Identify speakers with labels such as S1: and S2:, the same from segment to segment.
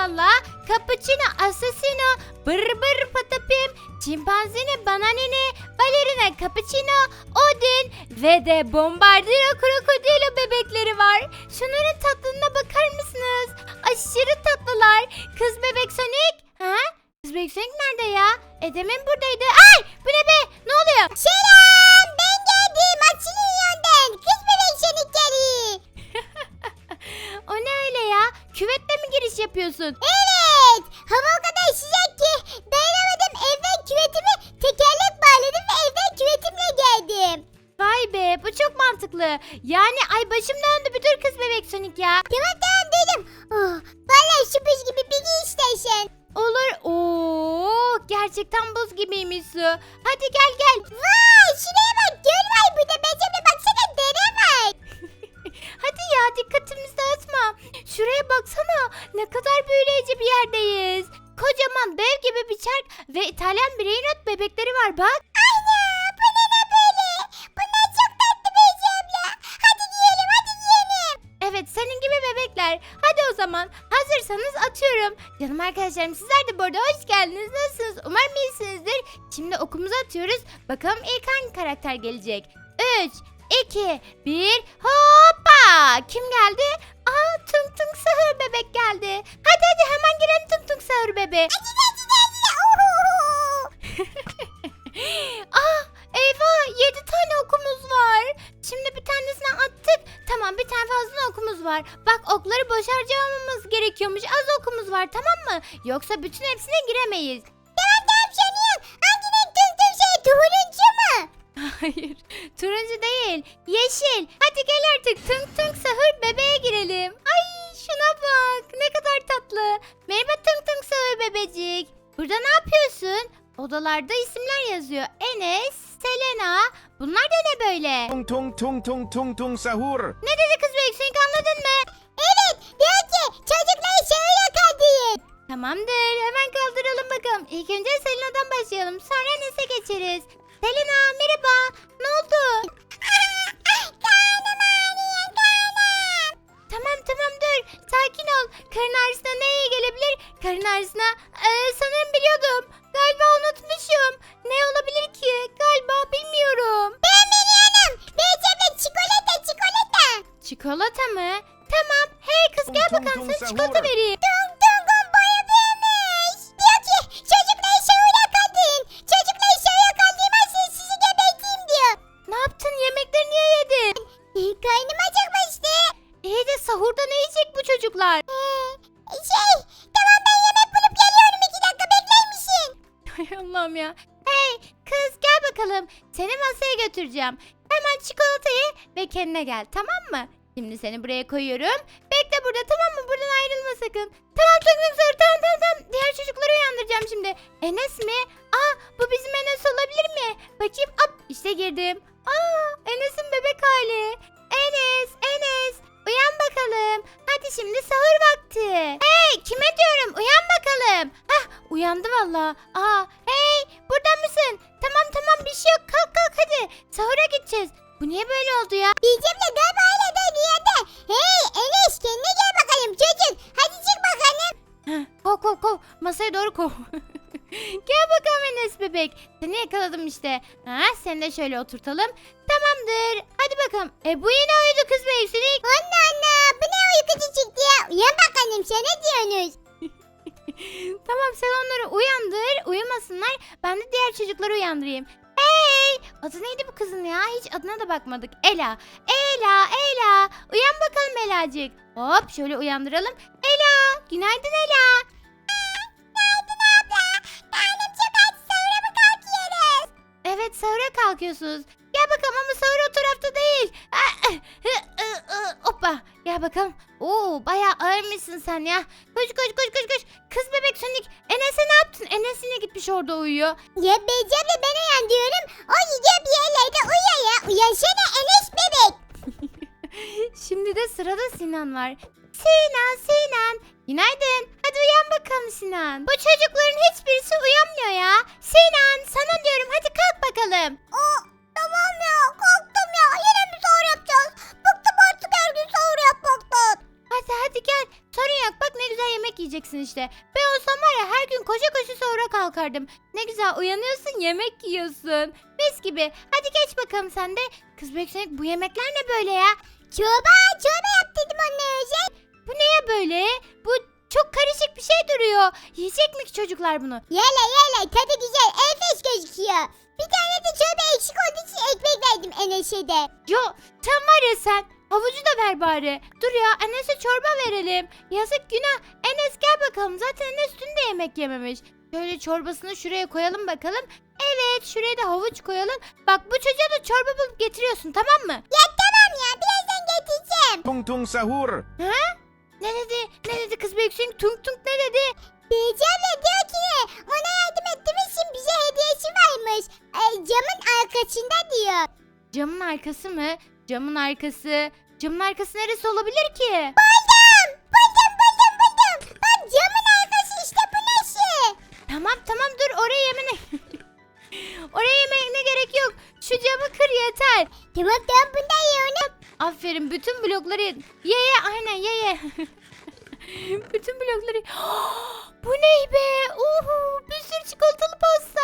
S1: tralala, cappuccino assassino, bır bır patapim, çimpanzini bananini, balerina cappuccino, Odin ve de bombardiro krokodilo bebekleri var. Şunların tatlılığına bakar mısınız? Aşırı tatlılar. Kız bebek Sonic. Ha? Kız bebek Sonic nerede ya? E demin buradaydı. Ay bu ne be? Ne oluyor?
S2: Selam ben geldim açılın
S1: yapıyorsun?
S2: Baksana
S1: ne kadar büyüleyici bir yerdeyiz. Kocaman dev gibi bir çark ve İtalyan Brainrot bebekleri var bak. Evet senin gibi bebekler. Hadi o zaman hazırsanız atıyorum. Canım arkadaşlarım sizler de bu arada hoş geldiniz. Nasılsınız? Umarım iyisinizdir. Şimdi okumuzu atıyoruz. Bakalım ilk hangi karakter gelecek? 3, 2, 1 hoppa! Kim geldi? Aa Tung Tung Sahur bebek geldi. Hadi hadi hemen girelim Tung Tung Sahur bebek.
S2: Hadi hadi hadi. Oho.
S1: Ah eyvah 7 tane okumuz var. Şimdi bir tanesini attık. Tamam bir tane fazla okumuz var. Bak okları boş harcamamamız gerekiyormuş. Az okumuz var tamam mı? Yoksa bütün hepsine giremeyiz.
S2: Tamam tamam Şeniyorum. Hangi renk tüm tüm şey turuncu mu?
S1: Hayır turuncu değil yeşil. Hadi gel artık tung tung sahur bebeğe girelim. Ay şuna bak ne kadar tatlı. Merhaba tung tung sahur bebecik. Burada ne yapıyorsun? Odalarda isimler yazıyor. Enes, Selena. Bunlar da ne böyle?
S3: Tung tung tung tung tung tung sahur.
S1: Ne dedi kız büyük Sonic anladın mı?
S2: Evet diyor ki çocuklar şöyle kaldıyız.
S1: Tamamdır hemen kaldıralım bakalım. İlk önce Selena'dan başlayalım sonra Enes'e geçeriz. Selena merhaba. Ne oldu?
S2: Karnım ağrıyor karnım.
S1: Tamam tamam dur. Sakin ol. Karın ağrısına ne iyi gelebilir? Karın ağrısına Ee, sanırım biliyordum. Galiba unutmuşum. Ne olabilir ki? Galiba bilmiyorum.
S2: Ben biliyorum. Beyceğimle çikolata çikolata.
S1: Çikolata mı? Tamam. Hey kız gel bakalım sana çikolata vereyim. Seni masaya götüreceğim. Hemen çikolatayı ve kendine gel tamam mı? Şimdi seni buraya koyuyorum. Bekle burada tamam mı? Buradan ayrılma sakın. Tamam tamam
S2: Gel bakalım
S1: Enes bebek. Seni yakaladım işte. Ha, seni de şöyle oturtalım. Tamamdır. Hadi bakalım. E bu yine uyudu kız mevsimi.
S2: Anne anne bu ne uykucu çıktı ya. Uyan bakalım sen ne diyorsunuz?
S1: tamam sen onları uyandır. Uyumasınlar. Ben de diğer çocukları uyandırayım. Hey! Adı neydi bu kızın ya? Hiç adına da bakmadık. Ela. Ela, Ela. Uyan bakalım Elacık. Hop şöyle uyandıralım. Ela. Günaydın Ela.
S2: Günaydın abla. Karnım çok aç sonra mı kalkıyoruz?
S1: Evet sahura kalkıyorsunuz. Gel bakalım ama sahur o tarafta değil. Ah, hı, Hoppa gel bakalım. Oo bayağı ağırmışsın sen ya. Koş koş koş koş koş. Kız bebek Sonic Enes'e ne yaptın? Enes yine gitmiş orada uyuyor.
S2: Ya Beyceğimle ben uyan diyorum. O gidiyor bir yerlerde uyuyor ya. Uyansana Enes bebek.
S1: Şimdi de sırada Sinan var. Sinan Sinan. Günaydın. Hadi uyan bakalım Sinan. Bu çocukların hiçbirisi uyanmıyor ya. Sinan sana diyorum hadi kalk bakalım.
S2: O tamam ya kalktım ya. Yine mi sahur yapacağız? Bıktım artık her gün sahur yapmaktan.
S1: Hadi hadi gel. Sorun yok bak ne güzel yemek yiyeceksin. işte. Ben olsam var ya her gün koşa koşa sonra kalkardım. Ne güzel uyanıyorsun yemek yiyorsun. Mis gibi. Hadi geç bakalım sen de. Kız Beksenek bu yemekler ne böyle ya?
S2: Çorba, çorba yaptırdım anne özel.
S1: Bu neye böyle? Bu çok karışık bir şey duruyor. Yiyecek mi ki çocuklar bunu?
S2: Yele yele tadı güzel enfes gözüküyor. Bir tane de çorba eksik olduğu için ekmek verdim Enes'e de.
S1: Yo sen var ya sen. Havucu da ver bari. Dur ya Enes'e çorba verelim. Yazık günah. Enes gel bakalım. Zaten Enes dün de yemek yememiş. Şöyle çorbasını şuraya koyalım bakalım. Evet şuraya da havuç koyalım. Bak bu çocuğa da çorba bulup getiriyorsun tamam mı?
S2: Ya tamam ya birazdan getireceğim.
S3: Tung tung sahur.
S1: Ne dedi? Ne dedi kız büyüksün? Tung tung ne dedi?
S2: Diyeceğim ve diyor ki? Ona yardım ettiğimiz için bize hediyesi varmış. Ay, camın arkasında diyor.
S1: Camın arkası mı? Camın arkası. Camın arkası neresi olabilir ki?
S2: Buldum. Buldum buldum buldum. Bak camın arkası işte bu nasıl?
S1: Tamam tamam dur oraya yemene. oraya yemene gerek yok. Şu camı kır yeter.
S2: Tamam tamam bunda iyi onu.
S1: Aferin bütün blokları ye ye aynen ye ye. bütün blokları Bu ne be? Uhu, bir sürü çikolatalı pasta.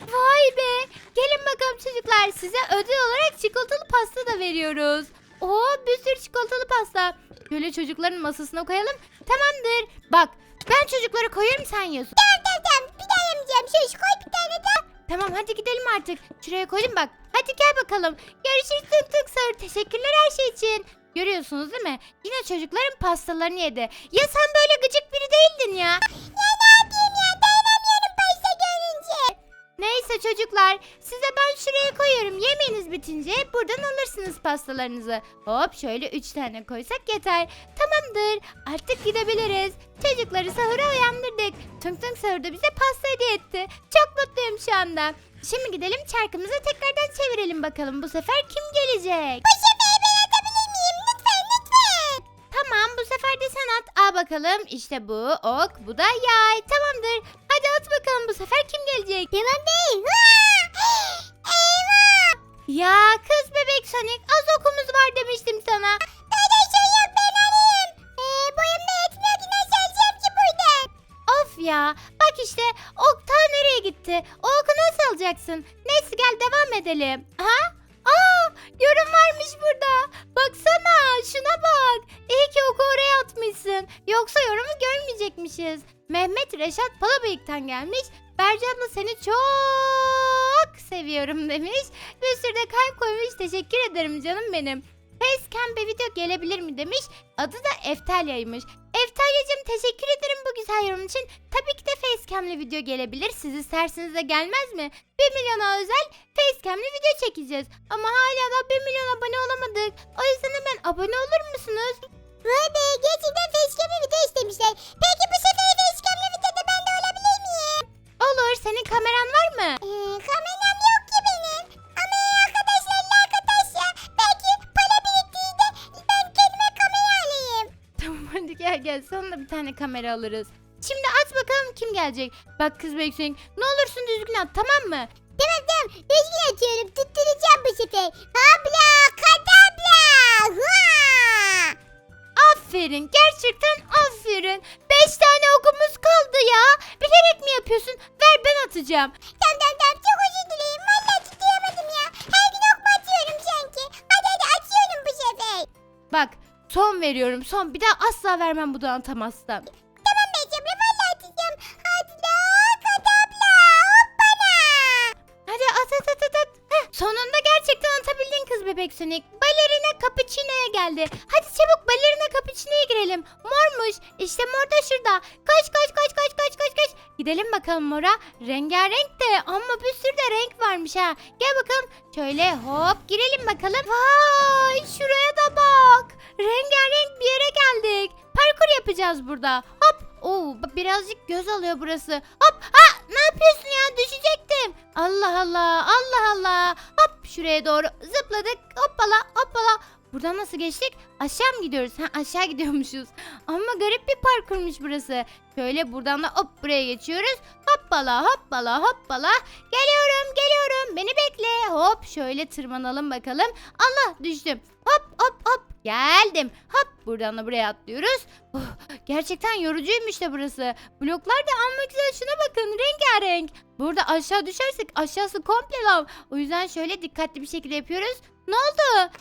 S1: Vay be. Gelin bakalım çocuklar size ödül olarak çikolatalı pasta da veriyoruz. Oo bir sürü çikolatalı pasta. Böyle çocukların masasına koyalım. Tamamdır. Bak ben çocuklara koyuyorum sen yiyorsun.
S2: Tamam tamam tamam bir daha yemeyeceğim. Şöyle koy bir tane daha.
S1: Tamam hadi gidelim artık. Şuraya koydum bak. Hadi gel bakalım. Görüşürüz tık tık sarı. Teşekkürler her şey için. Görüyorsunuz değil mi? Yine çocukların pastalarını yedi. Ya sen böyle gıcık biri değildin ya. Neyse çocuklar size ben şuraya koyuyorum. Yemeğiniz bitince buradan alırsınız pastalarınızı. Hop şöyle 3 tane koysak yeter. Tamamdır artık gidebiliriz. Çocukları sahura uyandırdık. Tung Tung sahur da bize pasta hediye etti. Çok mutluyum şu anda. Şimdi gidelim çarkımızı tekrardan çevirelim bakalım bu sefer kim gelecek?
S2: Bu sefer ben atabilir miyim? Lütfen lütfen.
S1: Tamam bu sefer de sen at. Al bakalım işte bu ok bu da yay. Tamamdır. At bakalım bu sefer kim gelecek?
S2: Tamam değil. Eyvah.
S1: Ya kız bebek Sonic az okumuz var demiştim sana.
S2: Öyle şey yok ben alayım. Ee, boyum da yetmiyor ki nasıl alacağım ki buradan?
S1: Of ya bak işte ok nereye gitti? O oku nasıl alacaksın? Neyse gel devam edelim. Ha? Aa yorum varmış burada. Baksana şuna bak. İyi ki oku oraya atmışsın. Yoksa yorumu görmeyecekmişiz. Mehmet Reşat Palabıyık'tan gelmiş. Berce abla seni çok seviyorum demiş. Bir sürü de kalp koymuş. Teşekkür ederim canım benim. Facecam bir video gelebilir mi demiş. Adı da Eftalya'ymış. Eftalya'cığım teşekkür ederim bu güzel yorum için. Tabii ki de facecam'li video gelebilir. Siz isterseniz de gelmez mi? 1 milyona özel facecam'li video çekeceğiz. Ama hala da 1 milyon abone olamadık. O yüzden hemen abone olur musunuz?
S2: Vay be gerçekten facecam'lı video istemişler. Peki bu sefer facecam'lı videoda ben de olabilir miyim?
S1: Olur. Senin kameran var mı?
S2: Ee, kameram
S1: gel. Sana da bir tane kamera alırız. Şimdi at bakalım kim gelecek. Bak kız Beksonik ne olursun düzgün at tamam mı?
S2: Tamam tamam düzgün atıyorum tutturacağım bu sefer. Abla kadabla.
S1: Aferin gerçekten aferin. Beş tane okumuz kaldı ya. Bilerek mi yapıyorsun? Ver ben atacağım.
S2: Tamam tamam tamam çok özür dilerim. Valla tutturamadım ya. Her gün ok mu atıyorum sanki? Hadi hadi atıyorum bu sefer.
S1: Bak son veriyorum son. Bir daha asla vermem bu atamazsam.
S2: Tamam Becemle valla atacağım. Hadi la kadabla. Hoppana.
S1: Hadi at at at at. at. Heh, sonunda gerçekten atabildin kız bebek Sonic. Balerina Cappuccino'ya geldi. Hadi çabuk balerina Cappuccino'ya girelim. Mormuş. İşte mor da şurada. Koş koş koş koş koş koş koş. Gidelim bakalım mora. Rengarenk de ama bir sürü de renk varmış ha. Gel bakalım. Şöyle hop girelim bakalım. Vay şuraya da bak. Yapacağız burada. Hop. Oo birazcık göz alıyor burası. Hop. Ha ne yapıyorsun ya düşecektim. Allah Allah Allah Allah. Hop şuraya doğru zıpladık. Hoppala hoppala. Buradan nasıl geçtik? Aşağı mı gidiyoruz? Ha aşağı gidiyormuşuz. Ama garip bir parkurmuş burası. Şöyle buradan da hop buraya geçiyoruz. Hoppala hoppala hoppala. Geliyorum geliyorum. Beni bekle. Hop şöyle tırmanalım bakalım. Allah düştüm. Hop hop hop. Geldim. Hop buradan da buraya atlıyoruz. Oh, gerçekten yorucuymuş da burası. Bloklar da amma güzel şuna bakın rengarenk. Burada aşağı düşersek aşağısı komple lav. O yüzden şöyle dikkatli bir şekilde yapıyoruz. Ne oldu?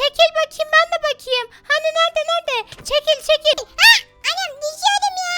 S1: Çekil bakayım ben de bakayım. Hani nerede nerede? Çekil çekil.
S2: Ha anam düşüyordum ya.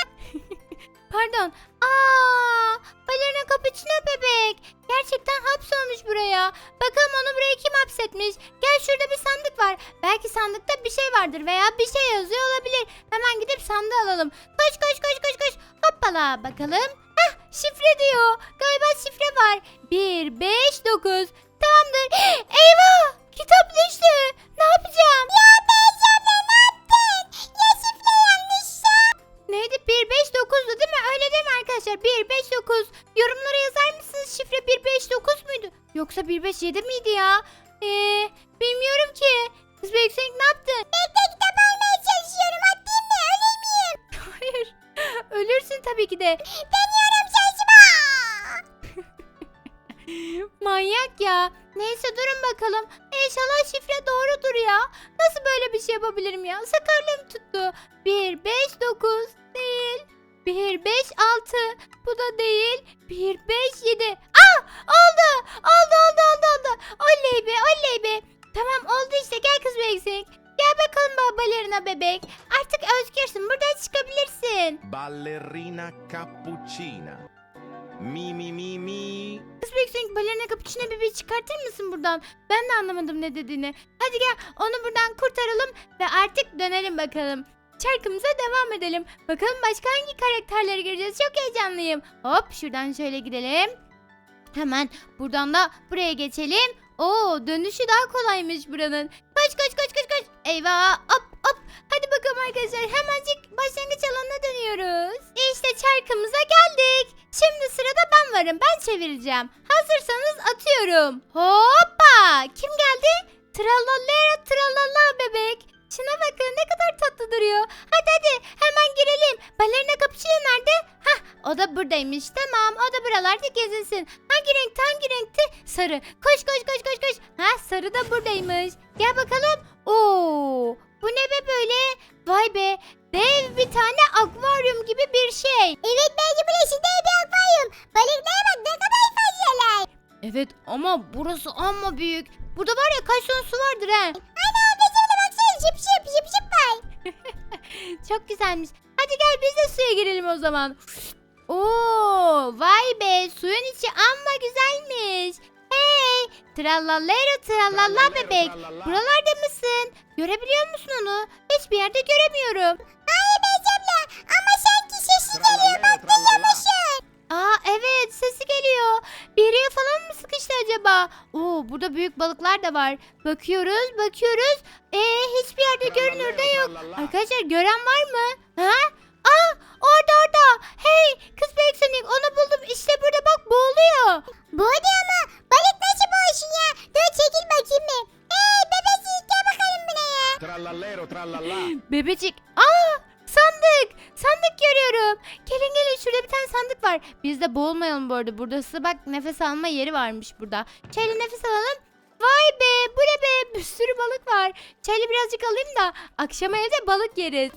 S1: Pardon. Aa, balerina cappuccino bebek. Gerçekten hapsolmuş buraya. Bakalım onu buraya kim hapsetmiş? Gel şurada bir sandık var. Belki sandıkta bir şey vardır veya bir şey yazıyor olabilir. Hemen gidip sandığı alalım. Koş koş koş koş koş. Hoppala bakalım. Hah şifre diyor. Galiba şifre var. 1 5 9. Tamamdır. Eyvah! Kitap düştü. Ne yapacağım?
S2: Ya Beyzade ne yaptın? Ya şifre yanlışsa?
S1: Neydi? 159'du değil mi? Öyle değil mi arkadaşlar? 159. Yorumlara yazar mısınız? Şifre 159 muydu? Yoksa 157 miydi ya? Eee bilmiyorum ki. Kız Büyüksek ne yaptın?
S2: Bekle kitap almaya çalışıyorum. Atayım mı? Öleyim miyim?
S1: Hayır. Ölürsün tabii ki de.
S2: Deniyorum
S1: Manyak ya. Neyse durun bakalım. İnşallah şifre doğrudur ya. Nasıl böyle bir şey yapabilirim ya? Sakarlığım tuttu. 1, 5, 9 değil. 1, 5, 6 bu da değil. 1, 5, 7. Ah oldu. Oldu oldu oldu oldu. Oley be oley be. Tamam oldu işte gel kız eksik. Gel bakalım baba balerina bebek. Artık özgürsün buradan çıkabilirsin.
S3: Ballerina cappuccina. Mi mi mi mi.
S1: Kız büyüksün balerina kapıçına bebeği çıkartır mısın buradan? Ben de anlamadım ne dediğini. Hadi gel onu buradan kurtaralım ve artık dönelim bakalım. Çarkımıza devam edelim. Bakalım başka hangi karakterleri göreceğiz. Çok heyecanlıyım. Hop şuradan şöyle gidelim. Hemen buradan da buraya geçelim. Oo dönüşü daha kolaymış buranın. Koş koş koş koş koş. Eyvah hop hop. Hadi bakalım arkadaşlar hemencik başlangıç alanına dönüyoruz. İşte çarkımıza geldik. Şimdi sırada ben varım. Ben çevireceğim. Hazırsanız atıyorum. Hoppa! Kim geldi? Tralala tralala bebek. Şuna bakın ne kadar tatlı duruyor. Hadi hadi hemen girelim. Balerina kapıçıyor nerede? Hah o da buradaymış. Tamam o da buralarda gezinsin. Hangi renkti hangi renkti? Sarı. Koş koş koş koş koş. Ha sarı da buradaymış. Gel bakalım. Oo bu ne be böyle? Vay be dev bir tane akvaryum gibi bir şey.
S2: Evet bence burası dev bir akvaryum. Balıklara bak ne kadar fazlalar.
S1: Evet ama burası amma büyük. Burada var ya kaç ton su vardır he.
S2: Ana bezimle baksana şıp şıp şıp şıp var.
S1: Çok güzelmiş. Hadi gel biz de suya girelim o zaman. Oo, vay be suyun içi amma güzelmiş. Hey, trallallero trallalla bebek. Buralarda mısın? Görebiliyor musun onu? Hiçbir yerde göremiyorum.
S2: Hayır bezimle ama sanki sesi geliyor bak duyuyor musun?
S1: Aa evet sesi geliyor. Bir yere falan mı sıkıştı acaba? Oo burada büyük balıklar da var. Bakıyoruz bakıyoruz. Ee hiçbir yerde görünür de yok. Arkadaşlar gören var mı? Ha? Aa orada orada. Hey kız büyük Sonic onu buldum. İşte burada bak boğuluyor.
S2: Ne ama balık nasıl boğuşun ya? Dur çekil bakayım bir. Hey bebecik gel bakalım buraya.
S3: Trallallero trallallà.
S1: Bebecik. Aa sandık. Sandık görüyorum. Gelin gelin şurada bir tane sandık var. Biz de boğulmayalım bu arada. Burası bak nefes alma yeri varmış burada. Şöyle nefes alalım. Vay be bu ne be bir sürü balık var. Şöyle birazcık alayım da akşama evde balık yeriz.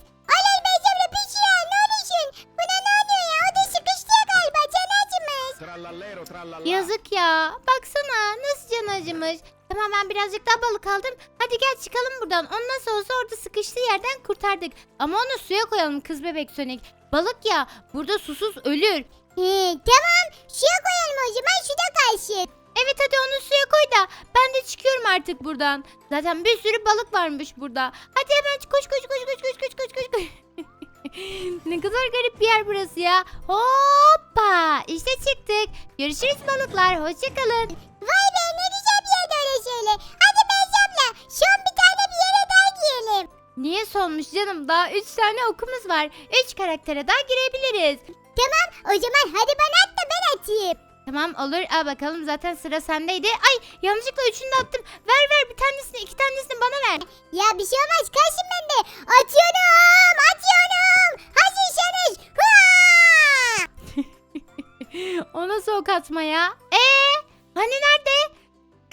S1: Yazık ya. Baksana nasıl can acımış. Tamam ben birazcık daha balık aldım. Hadi gel çıkalım buradan. Onu nasıl olsa orada sıkıştığı yerden kurtardık. Ama onu suya koyalım kız bebek Sonic. Balık ya burada susuz ölür.
S2: He, tamam suya koyalım o zaman suda kalsın.
S1: Evet hadi onu suya koy da ben de çıkıyorum artık buradan. Zaten bir sürü balık varmış burada. Hadi hemen koş koş koş koş koş koş koş koş koş. ne kadar garip bir yer burası ya. Hoppa işte çıktık. Görüşürüz balıklar hoşçakalın.
S2: Vay be ne güzel bir yerde öyle şöyle. Hadi bezimle son bir tane bir yere daha girelim.
S1: Niye solmuş canım daha 3 tane okumuz var. 3 karaktere daha girebiliriz.
S2: Tamam o zaman hadi bana at da ben atayım.
S1: Tamam olur al bakalım zaten sıra sendeydi. Ay yanlışlıkla üçünü de attım. Ver ver bir tanesini iki tanesini bana ver.
S2: Ya bir şey olmaz kalsın bende. Atıyorum atıyorum. Hazırsanız. Hua!
S1: o nasıl ok atma ya? Ee, hani nerede?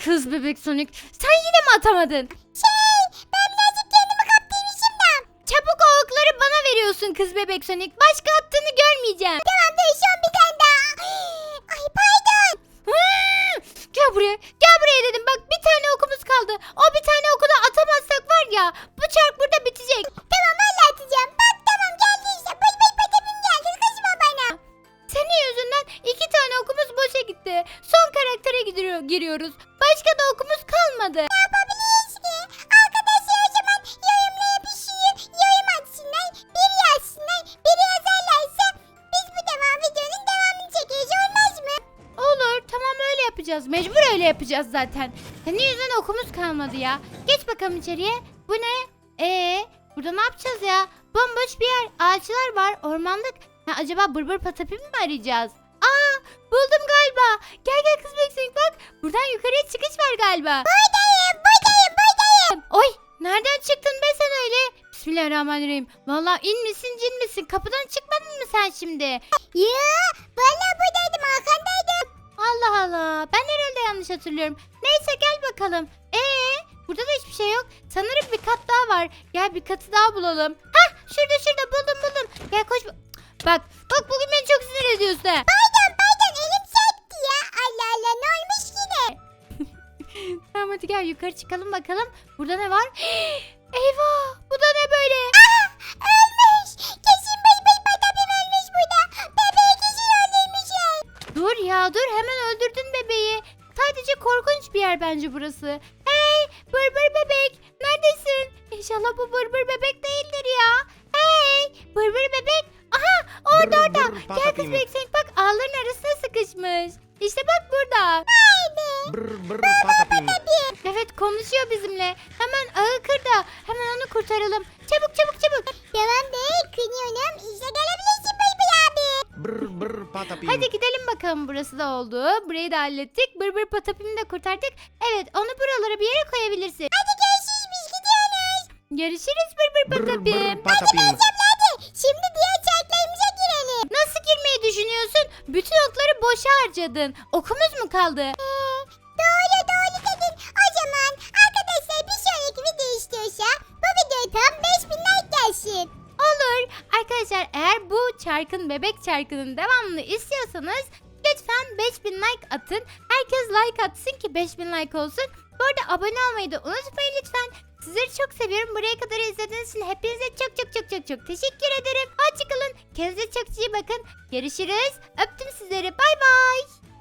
S1: Kız bebek Sonic sen yine mi atamadın?
S2: Şey ben birazcık kendimi kaptığım
S1: veriyorsun kız bebek Sonic. Başka attığını görmeyeceğim.
S2: Tamam
S1: yapacağız. Mecbur öyle yapacağız zaten. Senin yüzünden okumuz kalmadı ya. Geç bakalım içeriye. Bu ne? Ee, burada ne yapacağız ya? Bomboş bir yer. Ağaçlar var. Ormanlık. Ha, acaba bırbır patapim mi arayacağız? Aa buldum galiba. Gel gel kız beksin bak. Buradan yukarıya çıkış var galiba.
S2: Buradayım buradayım buradayım.
S1: Oy nereden çıktın be sen öyle? Bismillahirrahmanirrahim. Vallahi in misin cin misin? Kapıdan çıkmadın mı sen şimdi?
S2: Ya valla buradaydım arkandaydım.
S1: Allah Allah. Ben herhalde yanlış hatırlıyorum. Neyse gel bakalım. Ee, burada da hiçbir şey yok. Sanırım bir kat daha var. Gel bir katı daha bulalım. Hah şurada şurada buldum buldum. Gel koş. Bak bak bugün beni çok sinir ediyorsun. ha.
S2: Pardon pardon elim sekti ya. Allah Allah ne olmuş yine?
S1: Tamam hadi gel yukarı çıkalım bakalım. Burada ne var? Eyvah bu da ne böyle?
S2: Ölmüş.
S1: Ya dur hemen öldürdün bebeği. Sadece korkunç bir yer bence burası. Hey bırbır bebek neredesin? İnşallah bu bırbır bebek değildir ya. Hey bırbır bebek. Aha orada
S3: Brr,
S1: orada.
S3: brr,
S1: Gel kız bebek bak ağların arasına sıkışmış. İşte bak burada.
S3: Brr, brr, patapim.
S1: Evet konuşuyor bizimle. Hemen ağı kır da hemen onu kurtaralım. Çabuk çabuk çabuk.
S2: Tamam be kınıyorum. İşte gelebilirsin bıç abi.
S3: Brr, brr, patapim.
S1: Hadi gidelim bakalım burası da oldu. Burayı da hallettik. Bırbır patapimi de kurtardık. Evet onu buralara bir yere koyabilirsin.
S2: Hadi görüşürüz biz gidiyoruz.
S1: Görüşürüz bırbır
S3: Brr,
S1: patapim.
S3: brr, patapim.
S2: Hadi şimdi diğer çarklarımıza girelim.
S1: Nasıl girmeyi düşünüyorsun? Bütün okları boşa harcadın. Okumuz mu kaldı?
S2: Doğru doğru dedin. O zaman arkadaşlar bir sonraki video istiyorsa bu videoya tam 5000 like gelsin.
S1: Olur. Arkadaşlar eğer bu çarkın bebek çarkının devamını istiyorsanız lütfen 5000 like atın. Herkes like atsın ki 5000 like olsun. Bu arada abone olmayı da unutmayın lütfen. Sizleri çok seviyorum. Buraya kadar izlediğiniz için hepinize çok çok çok çok çok teşekkür ederim. Hoşçakalın. Kendinize çok iyi bakın. Görüşürüz. Öptüm sizleri. Bay bay.